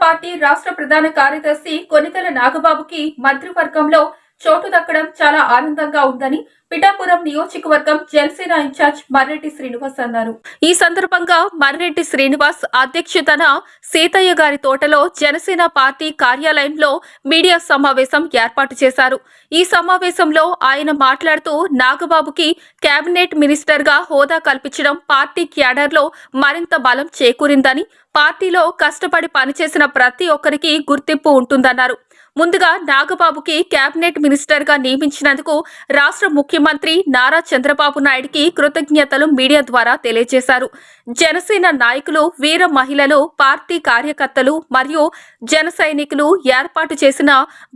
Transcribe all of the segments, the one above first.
Party రాష్ట్ర ప్రధాన కార్యదర్శి కొనితల నాగబాబుకి మంత్రివర్గంలో చోటు దక్కడం చాలా ఆనందంగా ఉందని పిఠాపురం నియోజకవర్గం జనసేన ఇన్ఛార్జ్ మర్రెడ్డి శ్రీనివాస్ అన్నారు. ఈ సందర్భంగా మర్రెడ్డి శ్రీనివాస్ అధ్యక్షతన సీతయ్య గారి తోటలో జనసేన పార్టీ కార్యాలయంలో మీడియా సమావేశం ఏర్పాటు చేశారు. ఈ సమావేశంలో ఆయన మాట్లాడుతూ నాగబాబుకి కేబినెట్ మినిస్టర్గా హోదా కల్పించడం పార్టీ క్యాడర్లో మరింత బలం చేకూరిందని పార్టీలో కష్టపడి పనిచేసిన ప్రతి ఒక్కరికి గుర్తింపు ఉంటుందన్నారు. ముందుగా నాగబాబుకి కేబినెట్ మినిస్టర్గా నియమించినందుకు రాష్ట్ర ముఖ్యమంత్రి నారా చంద్రబాబు నాయుడికి కృతజ్ఞతలు మీడియా ద్వారా తెలియజేశారు. జనసేన నాయకులు వీర మహిళలు పార్టీ కార్యకర్తలు మరియు జన సైనికులు ఏర్పాటు చేసిన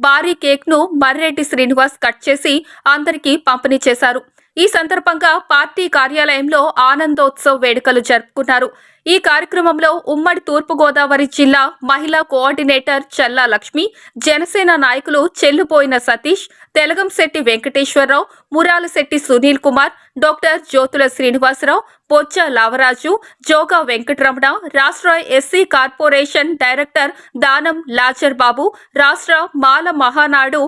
భారీ కేక్ను మర్రెడ్డి శ్రీనివాస్ కట్ చేసి అందరికీ పంపిణీ చేశారు. ఈ సందర్భంగా పార్టీ కార్యాలయంలో ఆనందోత్సవ్ వేడుకలు జరుపుకున్నారు. ఈ కార్యక్రమంలో ఉమ్మడి తూర్పుగోదావరి జిల్లా మహిళా కోఆర్డినేటర్ చల్లా లక్ష్మి జనసేన నాయకులు చెల్లుపోయిన సతీష్ తెలగంశెట్టి వెంకటేశ్వరరావు మురాలశెట్టి సునీల్ కుమార్ డాక్టర్ జ్యోతుల శ్రీనివాసరావు బొచ్చ లావరాజు జోగా వెంకటరమణ రాష్ట్ర ఎస్సీ కార్పొరేషన్ డైరెక్టర్ దానం లాచర్ బాబు రాష్ట్ర మాల మహానాడు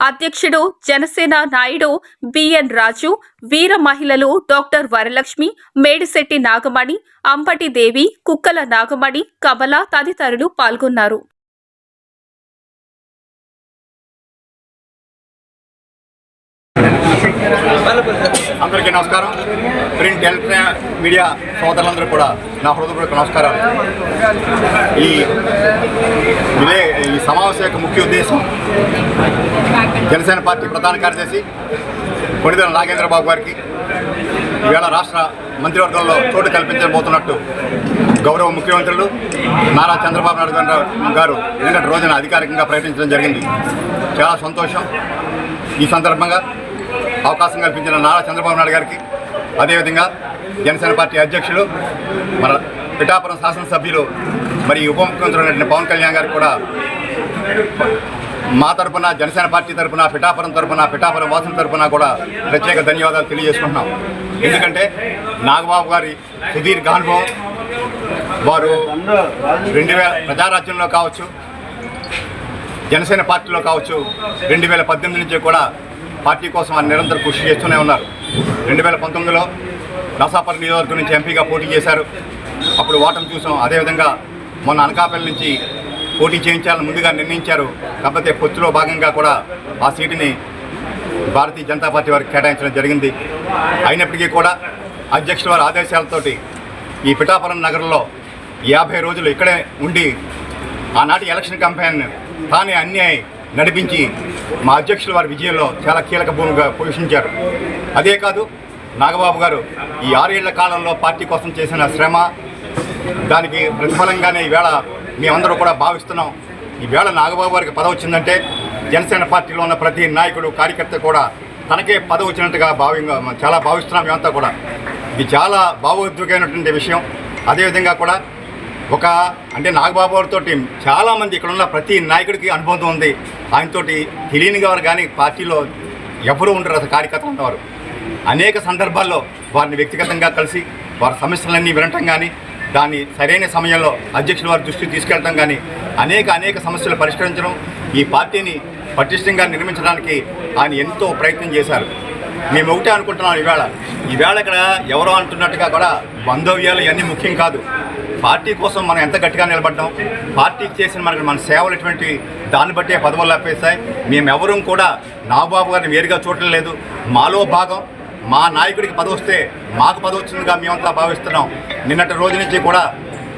అధ్యక్షుడు జనసేన నాయుడు బిఎన్ రాజు వీర మహిళలు డాక్టర్ వరలక్ష్మి మేడిశెట్టి నాగమణి అంబటి దేవి కుక్కల నాగమణి కమల తదితరులు పాల్గొన్నారు. అందరికీ నమస్కారం. ప్రింట్ ఎలక్ట్రానిక్ మీడియా సోదరులందరూ కూడా నా హృదయపూర్వక నమస్కారాలు. ఈ ఇదే ఈ సమావేశం యొక్క ముఖ్య ఉద్దేశం జనసేన పార్టీ ప్రధాన కార్యదర్శి కొణిదెల నాగేంద్రబాబు గారికి ఈవేళ రాష్ట్ర మంత్రివర్గంలో చోటు కల్పించబోతున్నట్టు గౌరవ ముఖ్యమంత్రులు నారా చంద్రబాబు నాయుడు గారు- గారు నిన్నటి రోజున అధికారికంగా ప్రకటించడం జరిగింది. చాలా సంతోషం ఈ సందర్భంగా. అవకాశం కల్పించిన నారా చంద్రబాబు నాయుడు గారికి అదేవిధంగా జనసేన పార్టీ అధ్యక్షులు మన పిఠాపురం శాసనసభ్యులు మరి ఉప ముఖ్యమంత్రి పవన్ కళ్యాణ్ గారికి కూడా మా తరపున జనసేన పార్టీ తరఫున పిఠాపురం తరపున పిఠాపురం వాసుల తరఫున కూడా ప్రత్యేక ధన్యవాదాలు తెలియజేసుకుంటున్నాం. ఎందుకంటే నాగబాబు గారి సుదీర్ఘ అనుభవం వారు రెండు వేల ప్రజారాజ్యంలో కావచ్చు జనసేన పార్టీలో కావచ్చు రెండు వేల పద్దెనిమిది నుంచి కూడా పార్టీ కోసం ఆయన నిరంతరం కృషి చేస్తూనే ఉన్నారు. రెండు వేల పంతొమ్మిదిలో నసాపర్ నియోజకవర్గం నుంచి ఎంపీగా పోటీ చేశారు. అప్పుడు ఓటమి చూసాం. అదేవిధంగా మొన్న అనకాపల్లి నుంచి పోటీ చేయించాలని ముందుగా నిర్ణయించారు. కాకపోతే పొత్తులో భాగంగా కూడా ఆ సీటుని భారతీయ జనతా పార్టీ వారికి కేటాయించడం జరిగింది. అయినప్పటికీ కూడా అధ్యక్షుల వారి ఆదేశాలతోటి ఈ పిఠాపురం నగరంలో యాభై రోజులు ఇక్కడే ఉండి ఆనాటి ఎలక్షన్ కంపెనీ తానే అన్ని నడిపించి మా అధ్యక్షుల వారి విజయంలో చాలా కీలక భూమిగా పోషించారు. అదే కాదు నాగబాబు గారు ఈ ఆరేళ్ళ కాలంలో పార్టీ కోసం చేసిన శ్రమ దానికి ప్రతిఫలంగానే ఈవేళ మేమందరూ కూడా భావిస్తున్నాం. ఈవేళ నాగబాబు గారికి పదవి వచ్చిందంటే జనసేన పార్టీలో ఉన్న ప్రతి నాయకుడు కార్యకర్త కూడా తనకే పదవి వచ్చినట్టుగా భావి చాలా భావిస్తున్నాం మేమంతా కూడా. ఇది చాలా భావోద్వేగమైనటువంటి విషయం. అదేవిధంగా కూడా ఒక అంటే నాగబాబు గారితో చాలామంది ఇక్కడ ఉన్న ప్రతి నాయకుడికి అనుబంధం ఉంది. ఆయనతోటి తెలియని వారు కానీ పార్టీలో ఎవరు ఉండరు అసలు కార్యకర్తలు ఉన్నవారు. అనేక సందర్భాల్లో వారిని వ్యక్తిగతంగా కలిసి వారి సమస్యలన్నీ వినటం కానీ దాన్ని సరైన సమయంలో అధ్యక్షుల వారి దృష్టికి తీసుకెళ్ళటం కానీ అనేక అనేక సమస్యలు పరిష్కరించడం ఈ పార్టీని పటిష్టంగా నిర్మించడానికి ఆయన ఎంతో ప్రయత్నం చేశారు. మేము ఒకటే అనుకుంటున్నాం ఈవేళ. ఈవేళ ఇక్కడ ఎవరో అంటున్నట్టుగా కూడా బంధవ్యాలు ఇవన్నీ ముఖ్యం కాదు. పార్టీ కోసం మనం ఎంత గట్టిగా నిలబడ్డాం? పార్టీకి చేసిన మనకి మన సేవలు ఎటువంటి దాన్ని బట్టే పదవులు లభిస్తాయి మేము కూడా నాగబాబు గారిని వేరుగా చూడటం లేదు. మాలో భాగం మా నాయకుడికి పదవి వస్తే మాకు పదవి వచ్చిందిగా మేమంతా భావిస్తున్నాం. నిన్నటి రోజు నుంచి కూడా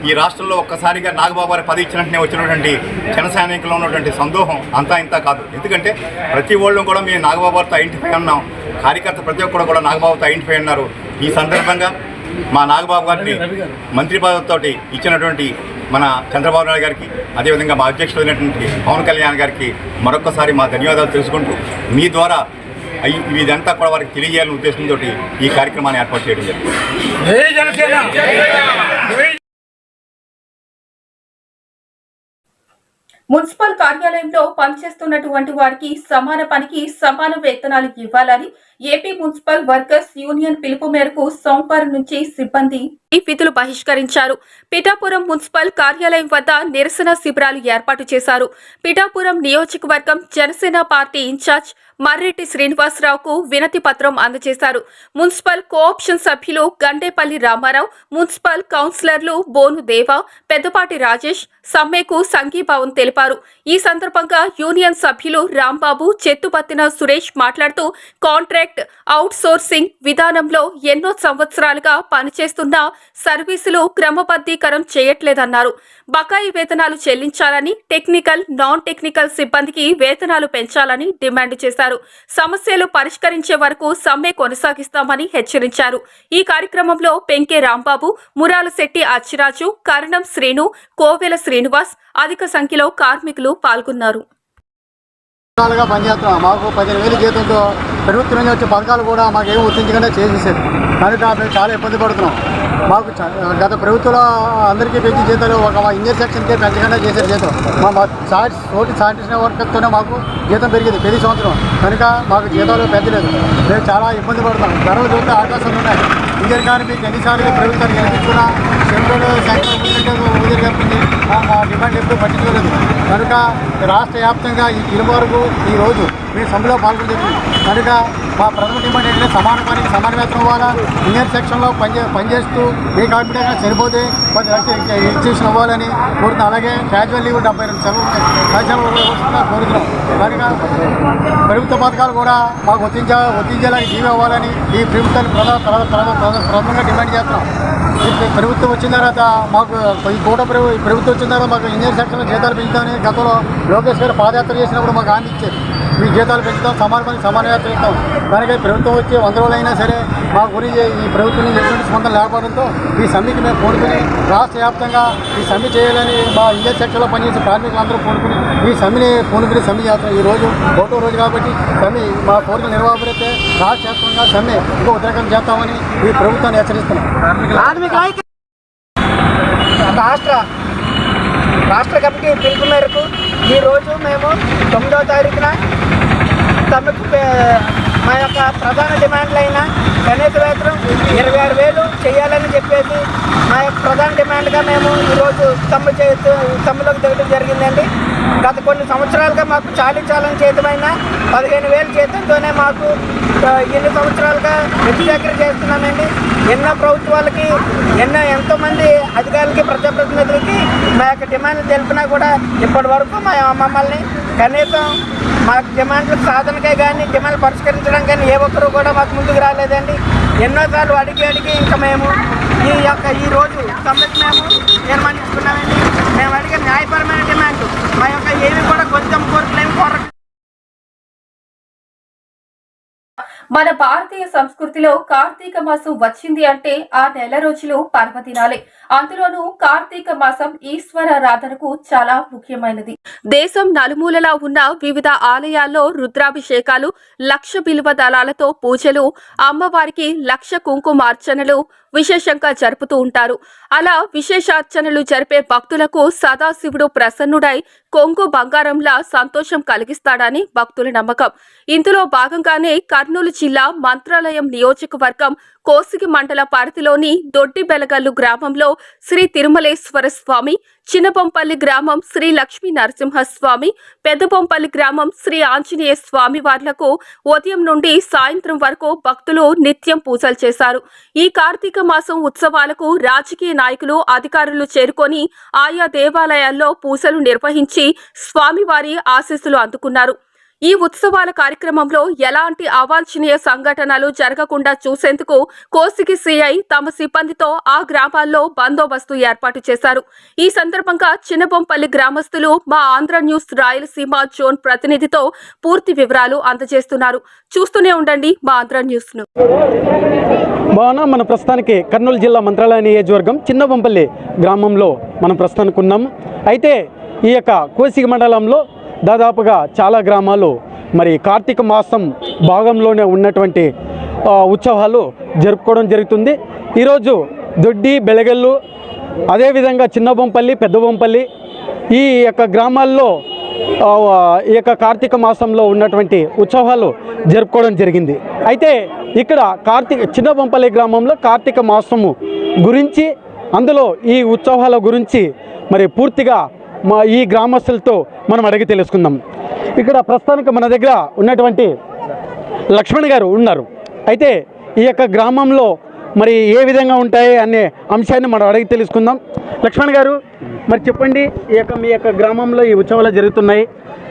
ఈ రాష్ట్రంలో ఒక్కసారిగా నాగబాబు గారి పది ఇచ్చినట్టునే వచ్చినటువంటి జన సైనికుల్లో ఉన్నటువంటి సందోహం అంతా ఇంత కాదు. ఎందుకంటే ప్రతి ఒళ్ళు కూడా మేము నాగబాబు గారితో ఐడెంటిఫై ఉన్నాం. కార్యకర్త ప్రతి ఒక్కరు కూడా నాగబాబుతో ఐడెంటిఫై ఉన్నారు. ఈ సందర్భంగా మా నాగబాబు గారిని మంత్రి పదవితోటి ఇచ్చినటువంటి మన చంద్రబాబు నాయుడు గారికి అదేవిధంగా మా అధ్యక్షుడైనటువంటి పవన్ కళ్యాణ్ గారికి మరొకసారి మా ధన్యవాదాలు తెలుసుకుంటూ మీ ద్వారా ఇదంతా కూడా వారికి తెలియజేయాలనే ఉద్దేశంతో ఈ కార్యక్రమాన్ని ఏర్పాటు చేయడం జరిగింది. మున్సిపల్ కార్యాలయంలో పనిచేస్తున్నటువంటి వారికి సమాన పనికి సమాన వేతనాలు ఇవ్వాలని ఏపీ మున్సిపల్ వర్కర్స్ యూనియన్ పిలుపు మేరకు సోమవారం నుంచి సిబ్బంది ఈ విధులు బహిష్కరించారు. పిఠాపురం మున్సిపల్ కార్యాలయం వద్ద నిరసన శిబిరాలు ఏర్పాటు చేశారు. పిఠాపురం నియోజకవర్గం జనసేన పార్టీ ఇన్ఛార్జ్ మర్రెడ్డి శ్రీనివాసరావుకు వినతి పత్రం అందజేశారు. మున్సిపల్ కోఆప్షన్ సభ్యులు గండేపల్లి రామారావు మున్సిపల్ కౌన్సిలర్లు బోను దేవ పెద్దపాటి రాజేష్ సమ్మెకు సంఘీభావం తెలిపారు. ఈ సందర్భంగా యూనియన్ సభ్యులు రాంబాబు చెత్తుపత్తిన సురేష్ మాట్లాడుతూ కాంట్రాక్ట్ అవుట్సోర్సింగ్ విధానంలో ఎన్నో సంవత్సరాలుగా పనిచేస్తున్న సర్వీసులు క్రమబద్ధీకరం చేయట్లేదన్నారు. బకాయి వేతనాలు చెల్లించాలని టెక్నికల్ నాన్ టెక్నికల్ సిబ్బందికి వేతనాలు పెంచాలని డిమాండ్ చేశారు. సమస్యలు పరిష్కరించే వరకు సమ్మె కొనసాగిస్తామని హెచ్చరించారు. ఈ కార్యక్రమంలో పెంకే రాంబాబు మురాలశెట్టి అచ్చిరాజు కరణం శ్రీను కోవెల శ్రీనివాస్ అధిక సంఖ్యలో కార్మికులు పాల్గొన్నారు. పనిచేస్తున్నాం. మాకు పదిహేను వేలు జీతంతో ప్రభుత్వం నుంచి వచ్చే పథకాలు కూడా మాకు ఏం వర్తించకుండా చేసేసారు. కనుక మేము చాలా ఇబ్బంది పడుతున్నాం. మాకు చ- గత ప్రభుత్వంలో అందరికీ పెంచి జీతాలు ఒక మా ఇంజనీర్ సెక్షన్కే పెంచకుండా చేశారు జీతం. మా సాటి తోటి సాటిసిన వర్క్తోనే మాకు జీతం పెరిగింది ప్రతి సంవత్సరం. కనుక మాకు జీతాలు పెంచలేదు మేము చాలా ఇబ్బంది పడుతున్నాం. ధరలు చూస్తే ఆకాశంలో ఉన్నాయి. ఇంజనీర్ మీకు ఎన్నిసార్లు ప్రభుత్వానికి గెలిపించుకున్నా సెంట్రల్ సెంట్రల్ మా డిమాండ్ ఎప్పుడు పట్టించుకోలేదు. కనుక రాష్ట్ర వ్యాప్తంగా ఈ ఇరు వరకు ఈ రోజు మేము సమ్మెలో పాల్గొని కనుక మా ప్రథమ డిమాండ్ ఏంటంటే సమాన పనికి సమాన వేతనం ఇవ్వాలా ఇంజనీర్ సెక్షన్లో పనిచే పనిచేస్తూ ఏ కార్మికుడైనా సరిపోతే కొంచెం లక్షలు ఎక్స్టేషన్ ఇవ్వాలని కోరుతున్నాం. అలాగే క్యాజువల్ లీవ్ డెబ్బై రెండు సెలవు సెలవు కోరుతున్నాం. కనుక ప్రభుత్వ పథకాలు కూడా మాకు వర్తించ వర్తించేలాగా జీవి అవ్వాలని ఈ ప్రభుత్వాన్ని ప్రధాన ప్రధాన ప్రధానంగా డిమాండ్ చేస్తున్నాం. ప్రభుత్వం వచ్చిన తర్వాత మాకు ఈ కోట ప్రభు ప్రభుత్వం వచ్చిన తర్వాత మాకు ఇంజనీర్ సెక్షన్లో జీతాలు పెంచుతామని గతంలో లోకేష్ గారు పాదయాత్ర చేసినప్పుడు మాకు హామీ ఇచ్చారు. మీ జీతాలు పెంచుతాం సమాన పని సమాన యాత్ర ఇస్తాం కనుక ఈ ప్రభుత్వం వచ్చి వంద రోజులైనా సరే మా గురించి ఈ ప్రభుత్వం నుంచి ఎటువంటి స్పందన లేకపోవడంతో ఈ సమ్మెకి మేము కోరుకుని రాష్ట్ర వ్యాప్తంగా ఈ సమ్మె చేయాలని మా ఇంజనీర్ సెక్షన్లో పనిచేసే కార్మికులందరూ కోరుకుని ఈ సమ్మెని పూనుకుని సమ్మె చేస్తాం ఈ రోజు ఒకటో రోజు కాబట్టి సమ్మె మా కోరిక నిర్వహణైతే రాష్ట్ర వ్యాప్తంగా సమ్మె ఇంకో ఉద్రేకం చేస్తామని ఈ ప్రభుత్వాన్ని హెచ్చరిస్తున్నాం. రాష్ట్ర రాష్ట్ర కమిటీ పిలుపు మేరకు ఈరోజు మేము తొమ్మిదవ తారీఖున 咱们不买 మా యొక్క ప్రధాన డిమాండ్లైన కనీస వేతనం ఇరవై ఆరు వేలు చేయాలని చెప్పేసి మా యొక్క ప్రధాన డిమాండ్గా మేము ఈరోజు సమ్మె చే సమ్మెలోకి దిగడం జరిగిందండి. గత కొన్ని సంవత్సరాలుగా మాకు చాలీ చాలని చేతమైన పదిహేను వేలు జీతంతోనే మాకు ఎన్ని సంవత్సరాలుగా వ్యతిరేకర చేస్తున్నామండి ఎన్నో ప్రభుత్వాలకి ఎన్నో ఎంతోమంది అధికారులకి ప్రజాప్రతినిధులకి మా యొక్క డిమాండ్లు తెలిపినా కూడా ఇప్పటి వరకు మా మమ్మల్ని కనీసం మా డిమాండ్లకు సాధనకే కానీ డిమాండ్లు పరిష్కరించడం కానీ ఏ ఒక్కరు కూడా మాకు ముందుకు రాలేదండి. ఎన్నోసార్లు అడిగి అడిగి ఇంకా మేము ఈ యొక్క ఈ రోజు సమ్మెకి మేము తీర్మానించుకున్నామండి మేము అడిగే న్యాయపరమైన డిమాండ్ మా యొక్క ఏవి కూడా కొంచెం కోరుకు మన భారతీయ సంస్కృతిలో కార్తీక మాసం వచ్చింది అంటే ఆ నెల రోజులు పర్వదినాలే. అందులోనూ కార్తీక మాసం ఈశ్వరారాధనకు చాలా ముఖ్యమైనది. దేశం నలుమూలలా ఉన్న వివిధ ఆలయాల్లో రుద్రాభిషేకాలు లక్ష బిలువ దళాలతో పూజలు అమ్మవారికి లక్ష కుంకుమార్చనలు విశేషంగా జరుపుతూ ఉంటారు. అలా విశేషార్చనలు జరిపే భక్తులకు సదాశివుడు ప్రసన్నుడై కొంగు బంగారంలా సంతోషం కలిగిస్తాడని భక్తుల నమ్మకం. ఇందులో భాగంగానే కర్నూలు జిల్లా మంత్రాలయం నియోజకవర్గం కోసిగి మండల పరిధిలోని దొడ్డిబెలగల్లు గ్రామంలో శ్రీ తిరుమలేశ్వర స్వామి చిన్నబొంపల్లి గ్రామం శ్రీ లక్ష్మీ నరసింహస్వామి పెద్దబొంపల్లి గ్రామం శ్రీ ఆంజనేయ స్వామి వార్లకు ఉదయం నుండి సాయంత్రం వరకు భక్తులు నిత్యం పూజలు చేశారు. ఈ కార్తీక మాసం ఉత్సవాలకు రాజకీయ నాయకులు అధికారులు చేరుకొని ఆయా దేవాలయాల్లో పూజలు నిర్వహించి స్వామివారి ఆశీస్సులు అందుకున్నారు. ఈ ఉత్సవాల కార్యక్రమంలో ఎలాంటి అవాంఛనీయ సంఘటనలు జరగకుండా చూసేందుకు కోసికి సిఐ తమ సిబ్బందితో ఆ గ్రామాల్లో బందోబస్తు ఏర్పాటు చేశారు. ఈ సందర్భంగా చిన్నబొంపల్లి గ్రామస్తులు మా ఆంధ్ర న్యూస్ రాయలసీమ జోన్ ప్రతినిధితో పూర్తి వివరాలు అందజేస్తున్నారు. చూస్తూనే ఉండండి మా ఆంధ్ర న్యూస్ను మన ప్రస్తుతానికి కర్నూలు జిల్లా మంత్రాలయ నియోజకవర్గం చిన్నబొంపల్లి గ్రామంలో మనం ప్రస్తుతానికి ఉన్నాము అయితే ఈ యొక్క కోసిక మండలంలో దాదాపుగా చాలా గ్రామాలు మరి కార్తీక మాసం భాగంలోనే ఉన్నటువంటి ఉత్సవాలు జరుపుకోవడం జరుగుతుంది. ఈరోజు దొడ్డి బెలగల్లు అదేవిధంగా చిన్నబొంపల్లి పెద్దబొంపల్లి ఈ యొక్క గ్రామాల్లో ఈ యొక్క కార్తీక మాసంలో ఉన్నటువంటి ఉత్సవాలు జరుపుకోవడం జరిగింది. అయితే ఇక్కడ కార్తీక చిన్నబొంపల్లి గ్రామంలో కార్తీక మాసము గురించి అందులో ఈ ఉత్సవాల గురించి మరి పూర్తిగా మా ఈ గ్రామస్తులతో మనం అడిగి తెలుసుకుందాం. ఇక్కడ ప్రస్తుతానికి మన దగ్గర ఉన్నటువంటి లక్ష్మణ్ గారు ఉన్నారు. అయితే ఈ యొక్క గ్రామంలో మరి ఏ విధంగా ఉంటాయి అనే అంశాన్ని మనం అడిగి తెలుసుకుందాం. లక్ష్మణ్ గారు మరి చెప్పండి ఈ యొక్క మీ యొక్క గ్రామంలో ఈ ఉత్సవాలు జరుగుతున్నాయి.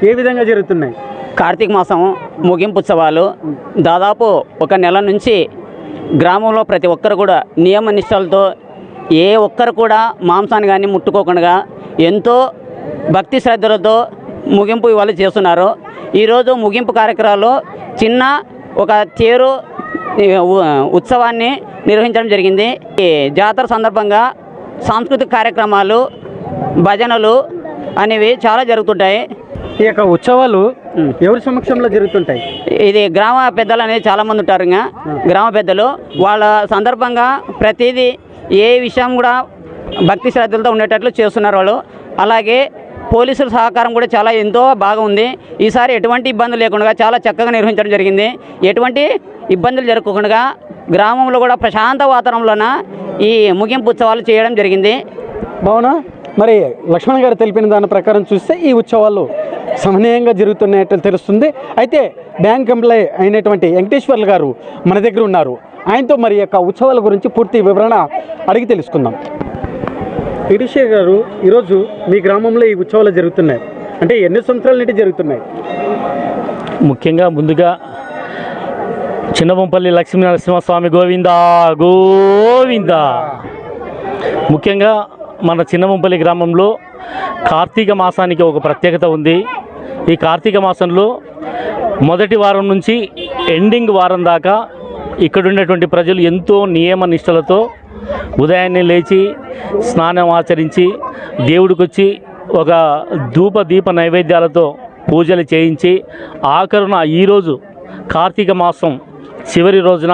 ఏ విధంగా జరుగుతున్నాయి? కార్తీక మాసం ముగింపు ఉత్సవాలు. దాదాపు ఒక నెల నుంచి గ్రామంలో ప్రతి ఒక్కరు కూడా నియమ నిష్టలతో ఏ ఒక్కరు కూడా మాంసాన్ని కానీ ముట్టుకోకుండా ఎంతో భక్తి శ్రద్ధలతో ముగింపు ఇవాళ చేస్తున్నారు. ఈరోజు ముగింపు కార్యక్రమాలు చిన్న ఒక ఉ- ఉత్సవాన్ని నిర్వహించడం జరిగింది. ఈ జాతర సందర్భంగా సాంస్కృతిక కార్యక్రమాలు భజనలు అనేవి చాలా జరుగుతుంటాయి. ఈ యొక్క ఉత్సవాలు ఎవరి సమక్షంలో జరుగుతుంటాయి? ఇది గ్రామ పెద్దలు అనేది చాలా మంది ఉంటారు ఇంకా గ్రామ పెద్దలు వాళ్ళ సందర్భంగా ప్రతిదీ ఏ విషయం కూడా భక్తి శ్రద్ధలతో ఉండేటట్లు చేస్తున్నారు వాళ్ళు. అలాగే పోలీసుల సహకారం కూడా చాలా ఎంతో బాగా ఉంది ఈసారి ఎటువంటి ఇబ్బందులు లేకుండా చాలా చక్కగా నిర్వహించడం జరిగింది. ఎటువంటి ఇబ్బందులు జరగకుండా గ్రామంలో కూడా ప్రశాంత వాతావరణంలోన ఈ ముగింపు ఉత్సవాలు చేయడం జరిగింది. భావన మరి లక్ష్మణ్ గారు తెలిపిన దాని ప్రకారం చూస్తే ఈ ఉత్సవాలు సమన్వయంగా జరుగుతున్నట్లు తెలుస్తుంది. అయితే బ్యాంక్ ఎంప్లాయ్ అయినటువంటి వెంకటేశ్వర్లు గారు మన దగ్గర ఉన్నారు. ఆయనతో మరి యొక్క ఉత్సవాల గురించి పూర్తి వివరణ అడిగి తెలుసుకుందాం. వెంకటేశ్వర్ గారు ఈరోజు మీ గ్రామంలో ఈ ఉత్సవాలు జరుగుతున్నాయి. అంటే ఎన్ని సంవత్సరాల నుండి జరుగుతున్నాయి? ముఖ్యంగా ముందుగా చిన్నబొంపల్లి లక్ష్మీ నరసింహస్వామి గోవింద గోవింద. ముఖ్యంగా మన చిన్నబొంపల్లి గ్రామంలో కార్తీక మాసానికి ఒక ప్రత్యేకత ఉంది. ఈ కార్తీక మాసంలో మొదటి వారం నుంచి ఎండింగ్ వారం దాకా ఇక్కడ ఉండేటువంటి ప్రజలు ఎంతో నియమ నిష్టలతో ఉదయాన్నే లేచి స్నానం ఆచరించి దేవుడికి వచ్చి ఒక ధూప దీప నైవేద్యాలతో పూజలు చేయించి ఆఖరున ఈరోజు కార్తీక మాసం చివరి రోజున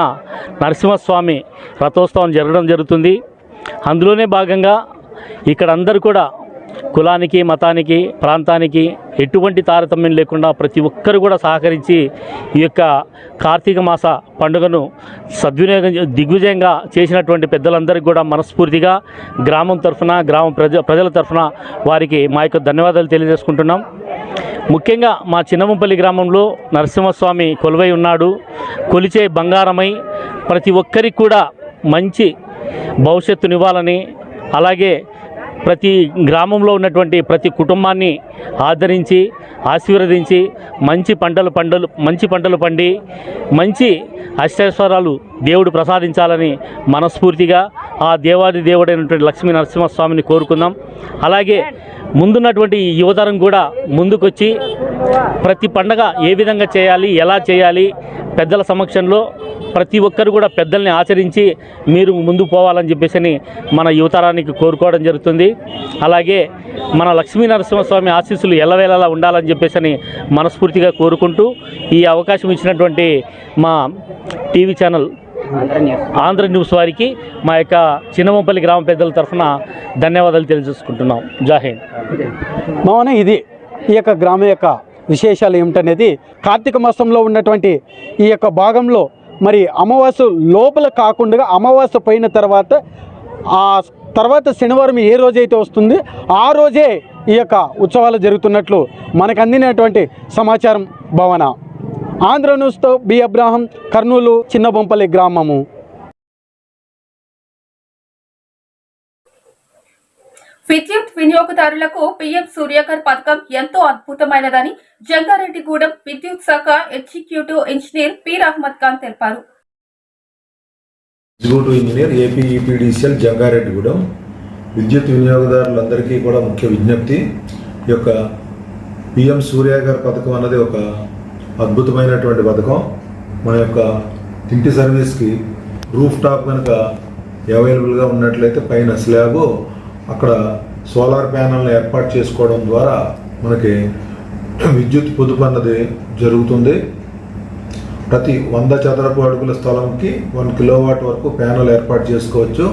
నరసింహస్వామి రథోత్సవం జరగడం జరుగుతుంది. అందులోనే భాగంగా ఇక్కడ అందరు కూడా కులానికి మతానికి ప్రాంతానికి ఎటువంటి తారతమ్యం లేకుండా ప్రతి ఒక్కరు కూడా సహకరించి ఈ యొక్క కార్తీక మాస పండుగను సద్వినియోగం దిగ్విజయంగా చేసినటువంటి పెద్దలందరికీ కూడా మనస్ఫూర్తిగా గ్రామం తరఫున గ్రామ ప్రజ ప్రజల తరఫున వారికి మా యొక్క ధన్యవాదాలు తెలియజేసుకుంటున్నాం. ముఖ్యంగా మా చిన్నమంపల్లి గ్రామంలో నరసింహస్వామి కొలువై ఉన్నాడు. కొలిచే బంగారమై ప్రతి ఒక్కరికి కూడా మంచి భవిష్యత్తునివ్వాలని అలాగే ప్రతి గ్రామంలో ఉన్నటువంటి ప్రతి కుటుంబాన్ని ఆదరించి ఆశీర్వదించి మంచి పంటలు పంటలు మంచి పంటలు పండి మంచి అష్టైశ్వరాలు దేవుడు ప్రసాదించాలని మనస్ఫూర్తిగా ఆ దేవాది దేవుడైనటువంటి లక్ష్మీ నరసింహస్వామిని కోరుకుందాం. అలాగే ముందున్నటువంటి యువతరం కూడా ముందుకొచ్చి ప్రతి పండగ ఏ విధంగా చేయాలి ఎలా చేయాలి పెద్దల సమక్షంలో ప్రతి ఒక్కరు కూడా పెద్దల్ని ఆచరించి మీరు ముందుకు పోవాలని చెప్పేసి అని మన యువతరానికి కోరుకోవడం జరుగుతుంది. అలాగే మన లక్ష్మీ నరసింహస్వామి ఆశీస్సులు ఎల్లవేళలా ఉండాలని చెప్పేసి అని మనస్ఫూర్తిగా కోరుకుంటూ ఈ అవకాశం ఇచ్చినటువంటి మా టీవీ ఛానల్ ఆంధ్ర న్యూస్ వారికి మా యొక్క చిన్నమంపల్లి గ్రామ పెద్దల తరఫున ధన్యవాదాలు తెలియజేసుకుంటున్నాం. జాహింద్ మౌన ఇది ఈ యొక్క గ్రామం యొక్క విశేషాలు ఏమిటనేది కార్తీక మాసంలో ఉన్నటువంటి ఈ యొక్క భాగంలో మరి అమావాస్య లోపల కాకుండా అమావాస్య పోయిన తర్వాత ఆ తర్వాత శనివారం ఏ రోజైతే వస్తుంది ఆ రోజే ఈ యొక్క ఉత్సవాలు జరుగుతున్నట్లు మనకు అందినటువంటి సమాచారం భావన. ఆంధ్ర న్యూస్తో బి అబ్రాహం కర్నూలు చిన్నబొంపల్లి గ్రామము. విద్యుత్ వినియోగదారులకు పీఎం సూర్యకర్ పథకం ఎంతో అద్భుతమైనదని జంగారెడ్డిగూడెం విద్యుత్ శాఖ ఎగ్జిక్యూటివ్ ఇంజనీర్ పీర్ అహ్మద్ ఖాన్ తెలిపారు. Executive engineer AP EPDCL Jangareddygudem. విద్యుత్ వినియోగదారులందరికీ కూడా ముఖ్య విజ్ఞప్తి. ఈ యొక్క పిఎం సూర్యాగర్ పథకం అన్నది ఒక అద్భుతమైనటువంటి పథకం. మన యొక్క ఇంటి సర్వీస్కి రూఫ్ టాప్ కనుక అవైలబుల్గా ఉన్నట్లయితే పైన స్లాబ్ అక్కడ సోలార్ ప్యానల్ని ఏర్పాటు చేసుకోవడం ద్వారా మనకి విద్యుత్ పొదుపు అన్నది జరుగుతుంది. ప్రతి వంద చదరపు అడుగుల స్థలంకి వన్ కిలోవాట్ వరకు ప్యానల్ ఏర్పాటు చేసుకోవచ్చు.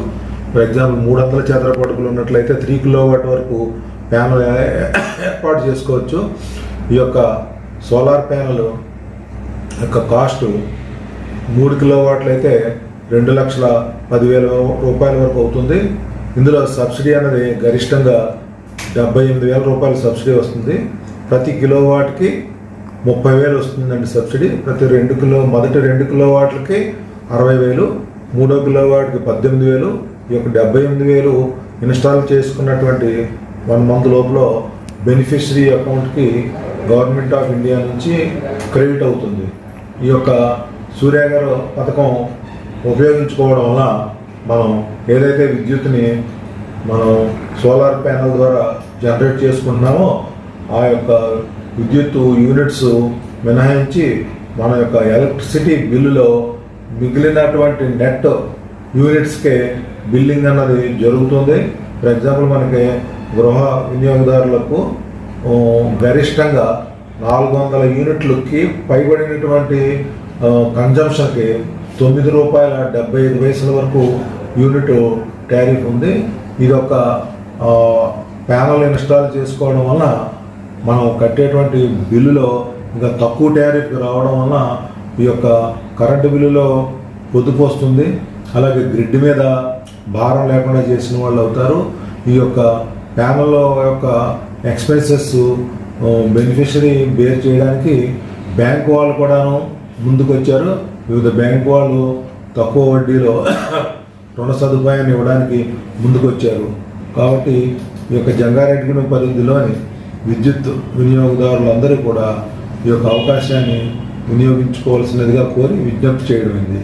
ఫర్ ఎగ్జాంపుల్ మూడు వందల చదరపు అడుగులు ఉన్నట్లయితే త్రీ కిలోవాట్ వరకు ప్యానల్ ఏర్పాటు చేసుకోవచ్చు. ఈ యొక్క సోలార్ ప్యానల్ యొక్క కాస్ట్ మూడు కిలో వాట్లు అయితే రెండు లక్షల పదివేల రూపాయల వరకు అవుతుంది. ఇందులో సబ్సిడీ అనేది గరిష్టంగా డెబ్బై ఎనిమిది వేల రూపాయల సబ్సిడీ వస్తుంది. ప్రతి కిలో వాట్కి ముప్పై వేలు వస్తుందండి సబ్సిడీ. ప్రతి రెండు కిలో మొదటి రెండు కిలో వాట్లకి అరవై వేలు మూడో కిలో వాట్కి పద్దెనిమిది వేలు ఈ యొక్క డెబ్బై ఎనిమిది వేలు ఇన్స్టాల్ చేసుకున్నటువంటి వన్ మంత్ లోపల బెనిఫిషరీ అకౌంట్కి గవర్నమెంట్ ఆఫ్ ఇండియా నుంచి క్రెడిట్ అవుతుంది. ఈ యొక్క సూర్యాగారు పథకం ఉపయోగించుకోవడం వల్ల మనం ఏదైతే విద్యుత్ని మనం సోలార్ ప్యానల్ ద్వారా జనరేట్ చేసుకుంటున్నామో ఆ యొక్క విద్యుత్ యూనిట్స్ మినహాయించి మన యొక్క ఎలక్ట్రిసిటీ బిల్లులో మిగిలినటువంటి నెట్ యూనిట్స్కే బిల్లింగ్ అన్నది జరుగుతుంది. ఫర్ ఎగ్జాంపుల్ మనకి గృహ వినియోగదారులకు గరిష్టంగా నాలుగు వందల యూనిట్లకి పైబడినటువంటి కన్జంప్షన్కి తొమ్మిది రూపాయల డెబ్బై ఐదు పైసల వరకు యూనిట్ టారిఫ్ ఉంది. ఇది ఒక ప్యానల్ ఇన్స్టాల్ చేసుకోవడం వలన మనం కట్టేటువంటి బిల్లులో ఇంకా తక్కువ టారిఫ్ రావడం వలన ఈ యొక్క కరెంటు బిల్లులో పొదుపు వస్తుంది. అలాగే గ్రిడ్ మీద భారం లేకుండా చేసిన వాళ్ళు అవుతారు. ఈ యొక్క ప్యానల్ యొక్క ఎక్స్పెన్సెస్ బెనిఫిషరీ బేర్ చేయడానికి బ్యాంక్ వాళ్ళు కూడాను ముందుకు వచ్చారు వివిధ బ్యాంక్ వాళ్ళు తక్కువ వడ్డీలో రుణ సదుపాయాన్ని ఇవ్వడానికి ముందుకు వచ్చారు కాబట్టి ఈ యొక్క జంగారెడ్డిగూడెం పరిధిలోని విద్యుత్ వినియోగదారులందరూ కూడా ఈ యొక్క అవకాశాన్ని వినియోగించుకోవాల్సినదిగా కోరి విజ్ఞప్తి చేయడమైంది.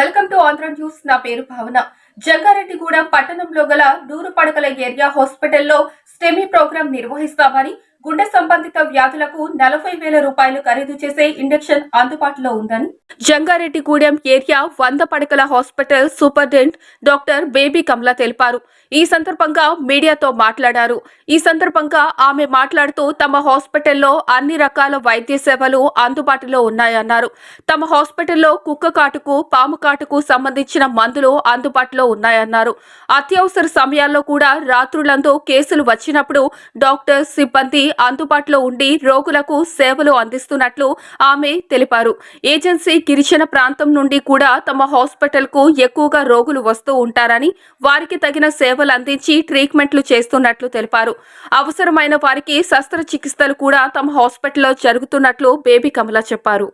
వెల్కమ్ టు ఆంధ్ర న్యూస్ నా పేరు భావన. జంగారెడ్డిగూడెం పట్టణంలో గల నూరు పడకల ఏరియా హాస్పిటల్లో స్టెమీ ప్రోగ్రాం నిర్వహిస్తామని గుండె సంబంధిత వ్యాధులకు నలభై వేల రూపాయలు ఖరీదు చేసే ఇండక్షన్ అందుబాటులో ఉందని జంగారెడ్డిగూడెం ఏరియా వంద పడకల hospital superintendent doctor Baby Kamala తెలిపారు. ఈ సందర్భంగా మీడియాతో మాట్లాడారు. ఈ సందర్భంగా ఆమె మాట్లాడుతూ తమ హాస్పిటల్లో అన్ని రకాల వైద్య సేవలు అందుబాటులో ఉన్నాయన్నారు. తమ హాస్పిటల్లో కుక్క కాటుకు పాము కాటుకు సంబంధించిన మందులు అందుబాటులో ఉన్నాయన్నారు. అత్యవసర సమయాల్లో కూడా రాత్రులందు కేసులు వచ్చినప్పుడు డాక్టర్ సిబ్బంది అందుబాటులో ఉండి రోగులకు సేవలు అందిస్తున్నట్లు ఆమె తెలిపారు. ఏజెన్సీ గిరిజన ప్రాంతం నుండి కూడా తమ హాస్పిటల్కు ఎక్కువగా రోగులు వస్తూ ఉంటారని వారికి తగిన సేవ సేవలు అందించి ట్రీట్మెంట్లు చేస్తున్నట్లు తెలిపారు. అవసరమైన వారికి శస్త్రచికిత్సలు కూడా తమ హాస్పిటల్లో జరుగుతున్నట్లు బేబీ కమల చెప్పారు.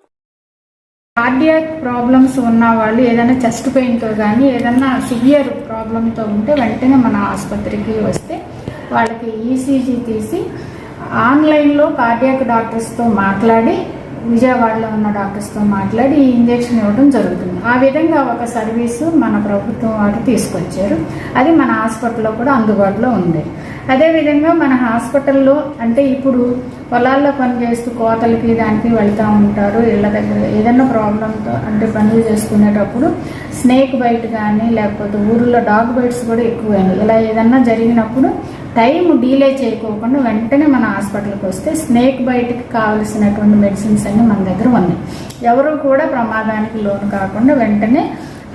కార్డియాక్ ప్రాబ్లమ్స్ ఉన్న వాళ్ళు ఏదైనా చెస్ట్ పెయిన్తో కానీ ఏదైనా సివియర్ ప్రాబ్లంతో ఉంటే వెంటనే మన ఆసుపత్రికి వస్తే వాళ్ళకి ఈసీజీ తీసి ఆన్లైన్లో కార్డియాక్ డాక్టర్స్తో మాట్లాడి విజయవాడలో ఉన్న డాక్టర్స్తో మాట్లాడి ఈ ఇంజెక్షన్ ఇవ్వడం జరుగుతుంది. ఆ విధంగా ఒక సర్వీసు మన ప్రభుత్వం వారు తీసుకొచ్చారు. అది మన హాస్పిటల్లో కూడా అందుబాటులో ఉంది. అదేవిధంగా మన హాస్పిటల్లో అంటే ఇప్పుడు పొలాల్లో పనిచేస్తూ కోతలకి దానికి వెళ్తూ ఉంటారు. ఇళ్ళ దగ్గర ఏదైనా ప్రాబ్లంతో అంటే పనులు చేసుకునేటప్పుడు స్నేక్ బైట్ కానీ లేకపోతే ఊరిలో డాగ్ బైట్స్ కూడా ఎక్కువైనాయి. ఇలా ఏదన్నా జరిగినప్పుడు టైం డీలే చేయకోకుండా వెంటనే మన హాస్పిటల్కి వస్తే స్నేక్ బయటకి కావలసినటువంటి మెడిసిన్స్ అన్ని మన దగ్గర ఉన్నాయి. ఎవరు కూడా ప్రమాదానికి లోను కాకుండా వెంటనే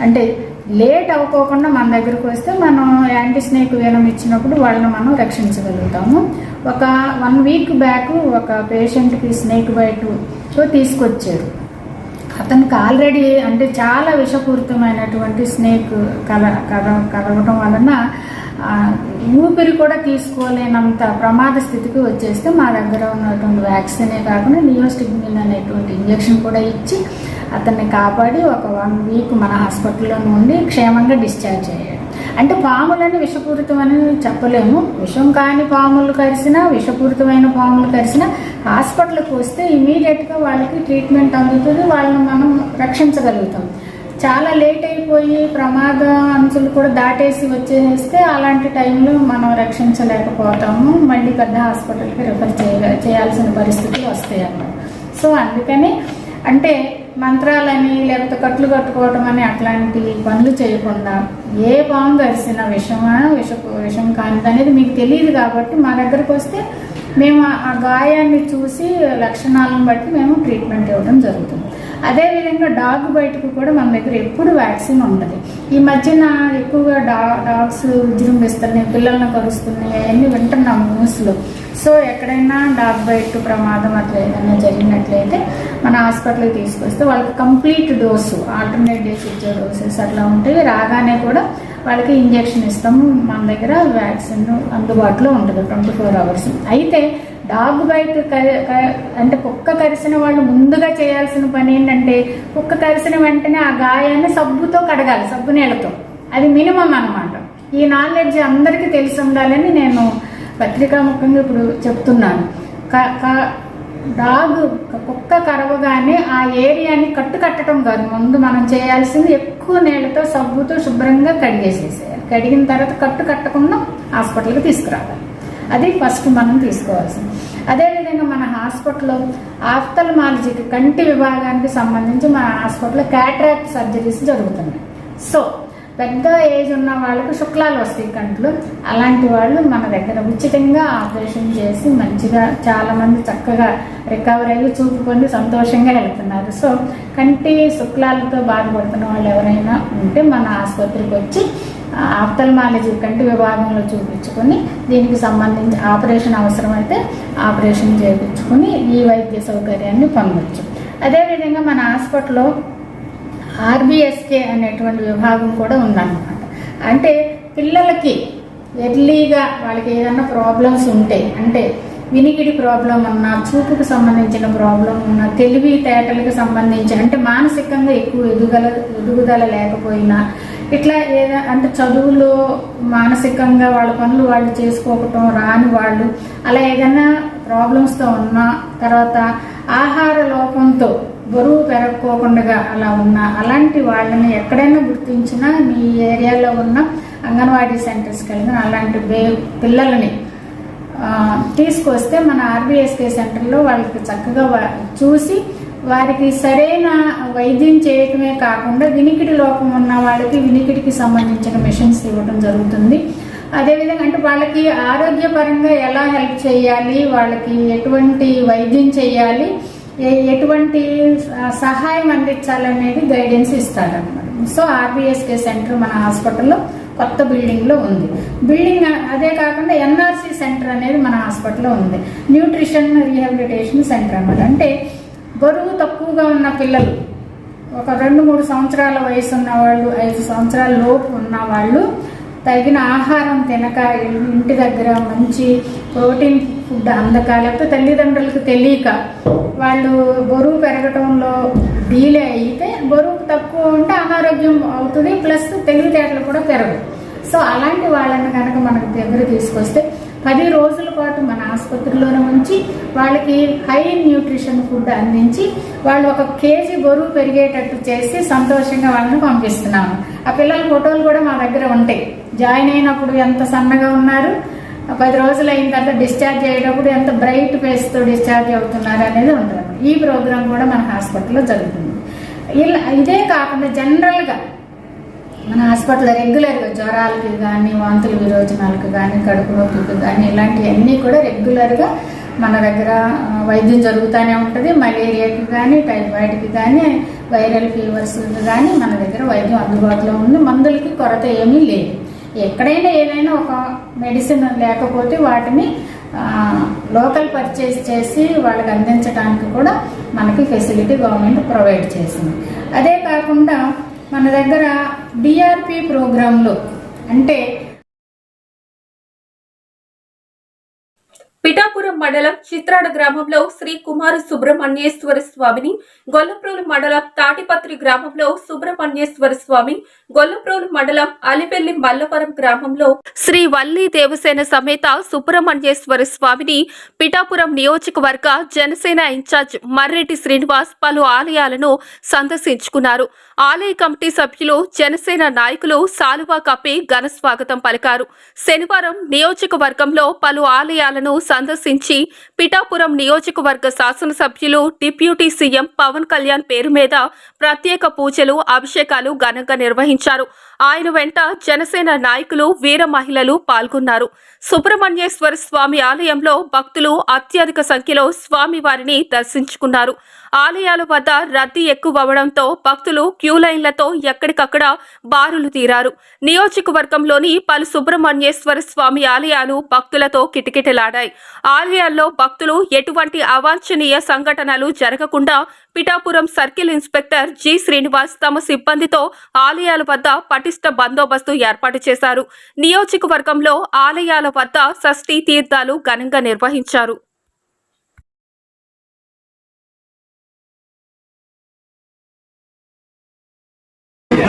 అంటే లేట్ అవ్వకోకుండా మన దగ్గరకు వస్తే మనం యాంటీ స్నేక్ వేలం ఇచ్చినప్పుడు వాళ్ళని మనం రక్షించగలుగుతాము. ఒక వన్ వీక్ బ్యాక్ ఒక పేషెంట్కి స్నేక్ బయటతో తీసుకొచ్చారు. అతనికి ఆల్రెడీ అంటే చాలా విషపూరితమైనటువంటి స్నేక్ కల కల కలవటం వలన ఊపిరి కూడా తీసుకోలేనంత ప్రమాద స్థితికి వచ్చేస్తే మా దగ్గర ఉన్నటువంటి వ్యాక్సినే కాకుండా నియోస్టిగ్మిన్ అనేటువంటి ఇంజెక్షన్ కూడా ఇచ్చి అతన్ని కాపాడి ఒక వన్ వీక్ మన హాస్పిటల్లో ఉండి క్షేమంగా డిశ్చార్జ్ అయ్యాడు అంటే పాములని విషపూరితమని చెప్పలేము. విషం కాని పాములు కరిసినా విషపూరితమైన పాములు కరిసినా హాస్పిటల్కి వస్తే ఇమీడియట్గా వాళ్ళకి ట్రీట్మెంట్ అందుతుంది. వాళ్ళని మనం రక్షించగలుగుతాం. చాలా లేట్ అయిపోయి ప్రమాద అంచులు కూడా దాటేసి వచ్చేస్తే అలాంటి టైంలో మనం రక్షించలేకపోతాము. మళ్ళీ పెద్ద హాస్పిటల్కి రిఫర్ చేయ చేయాల్సిన పరిస్థితులు వస్తాయి అన్నమాట. సో అందుకని అంటే మంత్రాలని లేకపోతే కట్లు కట్టుకోవటం అని అట్లాంటి పనులు చేయకుండా ఏ పాము కరిసిన విషమా విష విషం కానిది అనేది మీకు తెలియదు కాబట్టి మా దగ్గరకు వస్తే మేము ఆ గాయాన్ని చూసి లక్షణాలను బట్టి మేము ట్రీట్మెంట్ ఇవ్వడం జరుగుతుంది. అదేవిధంగా డాగ్ బయటకు కూడా మన దగ్గర ఎప్పుడు వ్యాక్సిన్ ఉంటుంది ఈ మధ్యన ఎక్కువగా డా డాగ్స్ విజృంభిస్తున్నాయి పిల్లల్ని కరుస్తున్నాయి అవన్నీ వింటున్నాం న్యూస్లో. సో ఎక్కడైనా డాగ్ బయట ప్రమాదం అట్లా ఏదైనా జరిగినట్లయితే మన హాస్పిటల్కి తీసుకొస్తే వాళ్ళకి కంప్లీట్ డోసు ఆల్టర్నేట్ డేస్ ఇచ్చే డోసెస్ అట్లా ఉంటాయి. రాగానే కూడా వాళ్ళకి ఇంజెక్షన్ ఇస్తాము. మన దగ్గర వ్యాక్సిన్ అందుబాటులో ఉంటుంది ట్వంటీ ఫోర్ అవర్స్. అయితే డాగ్ బైట్ క- అంటే కుక్క కరిసిన వాళ్ళు ముందుగా చేయాల్సిన పని ఏంటంటే కుక్క కరిసిన వెంటనే ఆ గాయాన్ని సబ్బుతో కడగాలి సబ్బు నీళ్ళతో. అది మినిమం అనమాట ఈ నాలెడ్జ్ అందరికీ తెలిసి ఉండాలని నేను పత్రికాముఖంగా ఇప్పుడు చెప్తున్నాను. క- క- డాగ్ కుక్క కరవగానే ఆ ఏరియాని కట్టు కట్టడం కాదు. ముందు మనం చేయాల్సింది ఎక్కువ నీళ్ళతో సబ్బుతో శుభ్రంగా కడిగేసేసేయాలి. కడిగిన తర్వాత కట్టు కట్టకుండా హాస్పిటల్కి తీసుకురావాలి. అది ఫస్ట్ మనం తీసుకోవాల్సింది. అదేవిధంగా మన హాస్పిటల్లో ఆఫ్థల్మాలజీకి కంటి విభాగానికి సంబంధించి మన హాస్పిటల్లో క్యాట్రాక్ట్ సర్జరీస్ జరుగుతున్నాయి. సో పెద్ద ఏజ్ ఉన్న వాళ్ళకు శుక్లాలు వస్తాయి కంట్లో. అలాంటి వాళ్ళు మన దగ్గర ఉచితంగా ఆపరేషన్ చేసి మంచిగా చాలామంది చక్కగా రికవర్ అయ్యి చూపుకొని సంతోషంగా వెళ్తున్నారు. సో కంటి శుక్లాలతో బాధపడుతున్న వాళ్ళు ఎవరైనా ఉంటే మన ఆసుపత్రికి వచ్చి ఆప్తల్మాలజీ కంటి విభాగంలో చూపించుకొని దీనికి సంబంధించి ఆపరేషన్ అవసరమైతే ఆపరేషన్ చేయించుకొని ఈ వైద్య సౌకర్యాన్ని పొందవచ్చు అదేవిధంగా మన హాస్పిటల్లో ఆర్బిఎస్కే అనేటువంటి విభాగం కూడా ఉందన్నమాట. అంటే పిల్లలకి ఎర్లీగా వాళ్ళకి ఏదైనా ప్రాబ్లమ్స్ ఉంటే అంటే వినికిడి ప్రాబ్లం ఉన్నా చూపుకు సంబంధించిన ప్రాబ్లం ఉన్నా తెలివి తేటలకు సంబంధించి అంటే మానసికంగా ఎక్కువ ఎదుగల ఎదుగుదల లేకపోయినా ఇట్లా ఏదో అంటే చదువులో మానసికంగా వాళ్ళ పనులు వాళ్ళు చేసుకోవటం రాని వాళ్ళు అలా ఏదైనా ప్రాబ్లమ్స్తో ఉన్న తర్వాత ఆహార లోపంతో బరువు పెరగకోకుండా అలా ఉన్న అలాంటి వాళ్ళని ఎక్కడైనా గుర్తించినా మీ ఏరియాలో ఉన్న అంగన్వాడీ సెంటర్స్కి వెళ్ళిన అలాంటి బే పిల్లలని తీసుకొస్తే మన ఆర్బీఎస్కే సెంటర్లో వాళ్ళకి చక్కగా చూసి వారికి సరైన వైద్యం చేయటమే కాకుండా వినికిడి లోపం ఉన్న వాళ్ళకి వినికిడికి సంబంధించిన మెషిన్స్ ఇవ్వడం జరుగుతుంది. అదేవిధంగా అంటే వాళ్ళకి ఆరోగ్యపరంగా ఎలా హెల్ప్ చేయాలి వాళ్ళకి ఎటువంటి వైద్యం చేయాలి ఎటువంటి సహాయం అందించాలనేది గైడెన్స్ ఇస్తారనమాట సో ఆర్బీఎస్కే సెంటర్ మన హాస్పిటల్లో కొత్త బిల్డింగ్లో ఉంది. బిల్డింగ్ అదే కాకుండా ఎన్ఆర్సీ సెంటర్ అనేది మన హాస్పిటల్లో ఉంది. న్యూట్రిషన్ రీహాబిలిటేషన్ సెంటర్ అనమాట అంటే బరువు తక్కువగా ఉన్న పిల్లలు ఒక రెండు మూడు సంవత్సరాల వయసు ఉన్న వాళ్ళు ఐదు సంవత్సరాల లోపు ఉన్న వాళ్ళు తగిన ఆహారం తినక ఇంటి దగ్గర మంచి ప్రోటీన్ ఫుడ్ అందక లేకపోతే తల్లిదండ్రులకు తెలియక వాళ్ళు బరువు పెరగటంలో డీలే అయితే బరువు తక్కువ ఉంటే అనారోగ్యం అవుతుంది ప్లస్ తెలివితేటలు కూడా పెరగవు. సో అలాంటి వాళ్ళని కనుక మనకు దగ్గర తీసుకొస్తే పది రోజుల పాటు మన ఆసుపత్రిలోనే ఉంచి వాళ్ళకి హై న్యూట్రిషన్ ఫుడ్ అందించి వాళ్ళు ఒక కేజీ బరువు పెరిగేటట్టు చేసి సంతోషంగా వాళ్ళని పంపిస్తున్నాము. ఆ పిల్లల ఫోటోలు కూడా మా దగ్గర ఉంటాయి. జాయిన్ అయినప్పుడు ఎంత సన్నగా ఉన్నారు పది రోజులు అయిన తర్వాత డిశ్చార్జ్ అయ్యేటప్పుడు ఎంత బ్రైట్ ఫేస్తో డిశ్చార్జ్ అవుతున్నారు అనేది ఉంటుంది ఈ ప్రోగ్రాం కూడా మన హాస్పిటల్లో జరుగుతుంది. ఇలా ఇదే కాకుండా జనరల్గా మన హాస్పిటల్ రెగ్యులర్గా జ్వరాలకి కానీ వాంతుల విరోచనాలకు కానీ కడుపు నొప్పికి కానీ ఇలాంటివన్నీ కూడా రెగ్యులర్గా మన దగ్గర వైద్యం జరుగుతూనే ఉంటుంది. మలేరియాకి కానీ టైఫాయిడ్కి కానీ వైరల్ ఫీవర్స్కి కానీ మన దగ్గర వైద్యం అందుబాటులో ఉంది. మందులకి కొరత ఏమీ లేదు. ఎక్కడైనా ఏదైనా ఒక మెడిసిన్ లేకపోతే వాటిని లోకల్ పర్చేస్ చేసి వాళ్ళకి అందించడానికి కూడా మనకి ఫెసిలిటీ గవర్నమెంట్ ప్రొవైడ్ చేసింది. అదే కాకుండా మన దగ్గర డిఆర్పి ప్రోగ్రాంలో అంటే మండలం చిత్రాడ గ్రామంలో శ్రీ కుమార సుబ్రహ్మణ్యేశ్వర స్వామిని గొల్లప్రోలు మండలం తాటిపత్రి గ్రామంలో సుబ్రహ్మణ్యేశ్వర స్వామి గొల్లప్రోలు మండలం అలివెల్లి మల్లవరం గ్రామంలో శ్రీ వల్లి దేవసేన సమేత సుబ్రహ్మణ్యేశ్వర స్వామిని పిఠాపురం నియోజకవర్గ జనసేన ఇన్ఛార్జ్ మర్రెడ్డి శ్రీనివాస్ పలు ఆలయాలను సందర్శించుకున్నారు. ఆలయ కమిటీ సభ్యులు జనసేన నాయకులు సాలువా కప్పి ఘన స్వాగతం పలికారు. శనివారం నియోజకవర్గంలో పలు ఆలయాలను సందర్శించి నుంచి పిఠాపురం నియోజకవర్గ శాసనసభ్యులు డిప్యూటీ సీఎం పవన్ కళ్యాణ్ పేరు మీద ప్రత్యేక పూజలు అభిషేకాలు ఘనంగా నిర్వహించారు. ఆయన వెంట జనసేన నాయకులు వీర మహిళలు పాల్గొన్నారు. సుబ్రహ్మణ్యేశ్వర స్వామి ఆలయంలో భక్తులు అత్యధిక సంఖ్యలో స్వామి వారిని దర్శించుకున్నారు. ఆలయాల వద్ద రద్దీ ఎక్కువవడంతో భక్తులు క్యూ లైన్లతో ఎక్కడికక్కడ బారులు తీరారు. నియోజకవర్గంలోని పలు సుబ్రహ్మణ్యేశ్వర స్వామి ఆలయాలు భక్తులతో కిటకిటలాడాయి. ఆలయాల్లో భక్తులు ఎటువంటి అవాంఛనీయ సంఘటనలు జరగకుండా Pithapuram circle inspector G. Srinivas తమ సిబ్బందితో ఆలయాల వద్ద పటిష్ట బందోబస్తు ఏర్పాటు చేశారు. నియోజకవర్గంలో ఆలయాల వద్ద షష్ఠీ తీర్థాలు ఘనంగా నిర్వహించారు.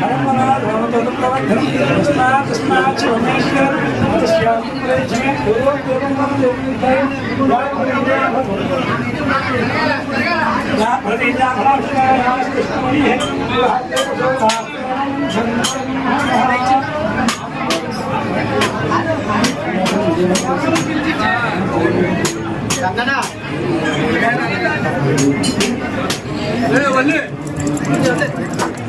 हरमना भगवतोत्तम धर्मे कृष्णा कृष्णा च रमेश्वर तस्यामि प्रजमे देवो देवं देवनिधय वायुदेव भवतु या प्रतिजा भराष्टाया कृष्णमणि हे हात्योपसोता कंगना ए वल्ले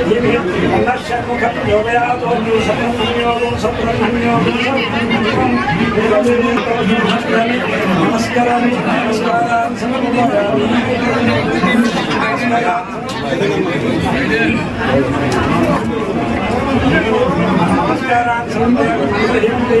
षण्मुखं योगयातो सप्रह्मण्योगं सप्रह्मण्योगं नमस्कारामि नमस्कारान् समर्पयामि नमस्कारान् समर्पयामि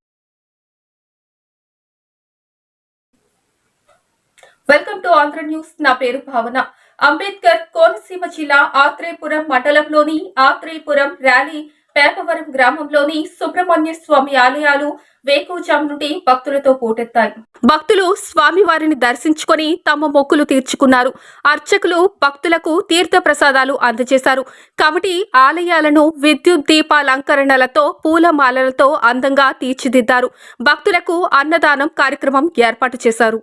వెల్కమ్ టు ఆంధ్ర న్యూస్. నా పేరు భావన. అంబేద్కర్ కోనసీమ జిల్లా ఆత్రేయపురం మండలంలోని ఆత్రేయపురం ర్యాలీ పేపవరం గ్రామంలోని సుబ్రహ్మణ్య స్వామి ఆలయాలు వేకువజాము నుండి భక్తులతో పోటెత్తాయి. భక్తులు స్వామివారిని దర్శించుకొని తమ మొక్కులు తీర్చుకున్నారు. అర్చకులు భక్తులకు తీర్థ ప్రసాదాలు అందజేశారు. కాబట్టి ఆలయాలను విద్యుత్ దీపాలంకరణలతో పూలమాలలతో అందంగా తీర్చిదిద్దారు. భక్తులకు అన్నదానం కార్యక్రమం ఏర్పాటు చేశారు.